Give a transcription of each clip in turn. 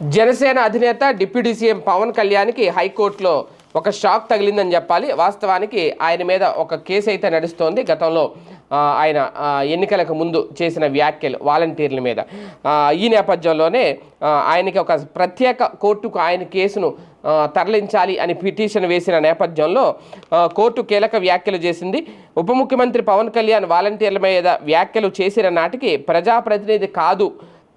జనసేన అధినేత deputy CM Pawan కళ్యాణ్కి హైకోర్టులో ఒక షాక్ తగిలిందని చెప్పాలి. వాస్తవానికి ఆయన మీద ఒక కేసు అయితే నడుస్తోంది. గతంలో ఆయన ఎన్నికలకు ముందు చేసిన వ్యాఖ్యలు వాలంటీర్ల మీద. ఈ నేపథ్యంలోనే ఆయనకి ఒక ప్రత్యేక కోర్టుకు ఆయన కేసును తరలించాలి అని పిటిషన్ వేసిన నేపథ్యంలో కోర్టు కీలక వ్యాఖ్యలు చేసింది. ఉప ముఖ్యమంత్రి పవన్ కళ్యాణ్ వాలంటీర్ల మీద వ్యాఖ్యలు చేసిన నాటికి ప్రజాప్రతినిధి కాదు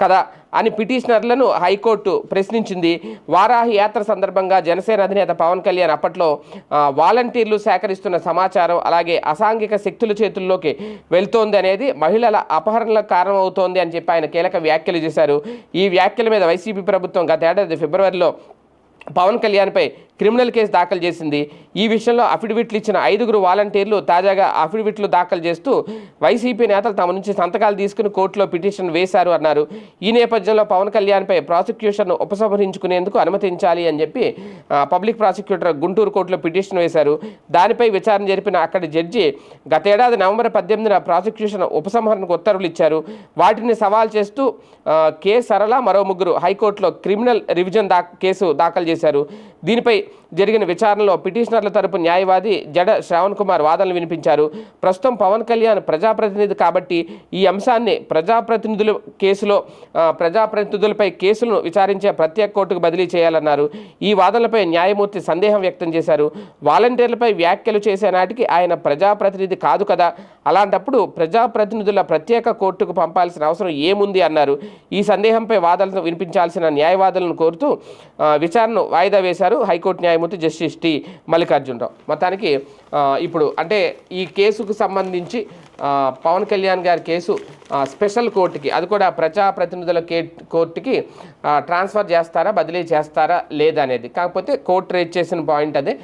కదా అని పిటిషనర్లను హైకోర్టు ప్రశ్నించింది. వారాహి యాత్ర సందర్భంగా జనసేన అధినేత పవన్ కళ్యాణ్ అప్పట్లో వాలంటీర్లు సేకరిస్తున్న సమాచారం అలాగే అసాంఘిక శక్తుల చేతుల్లోకి వెళ్తోంది అనేది మహిళల అపహరణలకు కారణమవుతోంది అని చెప్పి ఆయన కీలక వ్యాఖ్యలు చేశారు. ఈ వ్యాఖ్యల మీద వైసీపీ ప్రభుత్వం గతేడాది ఫిబ్రవరిలో పవన్ కళ్యాణ్పై క్రిమినల్ కేసు దాఖలు చేసింది. ఈ విషయంలో అఫిడవిట్లు ఇచ్చిన ఐదుగురు వాలంటీర్లు తాజాగా అఫిడవిట్లు దాఖలు చేస్తూ వైసీపీ నేతలు తమ నుంచి సంతకాలు తీసుకుని కోర్టులో పిటిషన్ వేశారు అన్నారు. ఈ నేపథ్యంలో పవన్ కళ్యాణ్పై ప్రాసిక్యూషన్ను ఉపసంహరించుకునేందుకు అనుమతించాలి అని చెప్పి పబ్లిక్ ప్రాసిక్యూటర్ గుంటూరు కోర్టులో పిటిషన్ వేశారు. దానిపై విచారణ జరిపిన అక్కడి జడ్జి గతేడాది నవంబర్ పద్దెనిమిదిన ప్రాసిక్యూషన్ ఉపసంహరణకు ఉత్తర్వులు ఇచ్చారు. వాటిని సవాల్ చేస్తూ కె. సరళ మరో ముగ్గురు హైకోర్టులో క్రిమినల్ రివిజన్ దా కేసు దాఖలు చేశారు. దీనిపై జరిగిన విచారణలో పిటిషనర్ల తరపు న్యాయవాది జడ శ్రావణ్ కుమార్ వాదనలు వినిపించారు. ప్రస్తుతం పవన్ కళ్యాణ్ ప్రజాప్రతినిధి కాబట్టి ఈ అంశాన్ని ప్రజాప్రతినిధుల కేసులో ప్రజాప్రతినిధులపై కేసులను విచారించే ప్రత్యేక కోర్టుకు బదిలీ చేయాలన్నారు. ఈ వాదనలపై న్యాయమూర్తి సందేహం వ్యక్తం చేశారు. వాలంటీర్లపై వ్యాఖ్యలు చేసే నాటికి ఆయన ప్రజాప్రతినిధి కాదు కదా. అలాంటప్పుడు ప్రజాప్రతినిధుల ప్రత్యేక కోర్టుకు పంపాల్సిన అవసరం ఏముంది అన్నారు. ఈ సందేహంపై వాదనలు వినిపించాల్సిన న్యాయవాదులను కోరుతూ విచారణ విచారణను వాయిదా వేశారు హైకోర్టు న్యాయమూర్తి జస్టిస్ టి మల్లికార్జునరావు. మొత్తానికి ఇప్పుడు అంటే ఈ కేసుకు సంబంధించి పవన్ కళ్యాణ్ గారి కేసు స్పెషల్ కోర్టుకి అది కూడా ప్రజాప్రతినిధుల కే కోర్టుకి ట్రాన్స్ఫర్ చేస్తారా బదిలీ చేస్తారా లేదా అనేది కాకపోతే కోర్టు రేట్ చేసిన పాయింట్ అదే.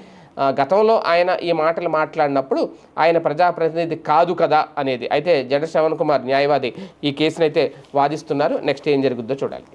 గతంలో ఆయన ఈ మాటలు మాట్లాడినప్పుడు ఆయన ప్రజాప్రతినిధి కాదు కదా అనేది. అయితే జడ శ్రవణ్ కుమార్ న్యాయవాది ఈ కేసునైతే వాదిస్తున్నారు. నెక్స్ట్ ఏం జరుగుద్దో చూడాలి.